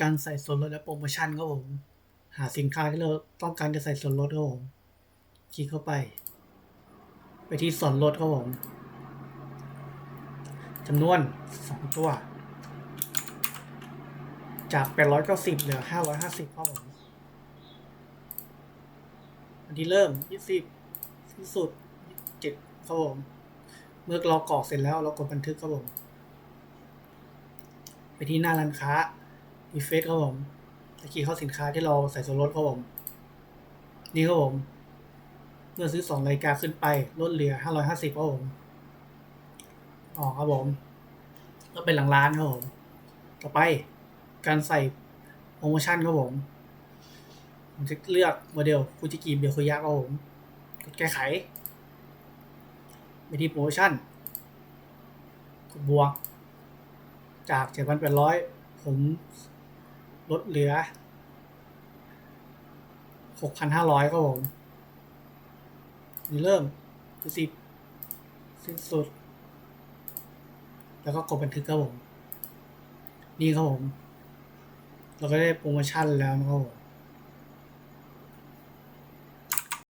การใส่ส่วนลดและโปรโมชั่นครับผม หาสินค้าที่เราต้องการจะใส่ส่วนลดครับผม คลิกเข้าไป ไปที่ส่วนลดครับผมจำนวนสองตัว จาก 890 เหลือ 550ครับผม อันที่เริ่ม 20ที่สุด 7ครับผม เมื่อเรากรอกเสร็จแล้วเรากดบันทึกครับผม ไปที่หน้าร้านค้า มีเฟซครับผมตะกี้เข้าสินค้าที่เราใส่ส่วนลดครับผม นี่ครับผม เมื่อซื้อสองรายการขึ้นไปลดเหลือ550ครับผม อ๋อครับผม ก็เป็นหลังร้านครับผม ต่อไปการใส่โปรโมชั่นครับผมผมจะเลือกโมเดลฟูจิกิเบียคุยะครับผม กดแก้ไข ไปที่โปรโมชั่น กดบวก จาก7,800ผม ลดเหลือ 6,500ครับผม นี่เริ่มคือสิบสิ้นสุด แล้วก็กดบันทึกครับผม นี่ครับผม เราก็ได้โปรโมชั่นแล้วนะครับผม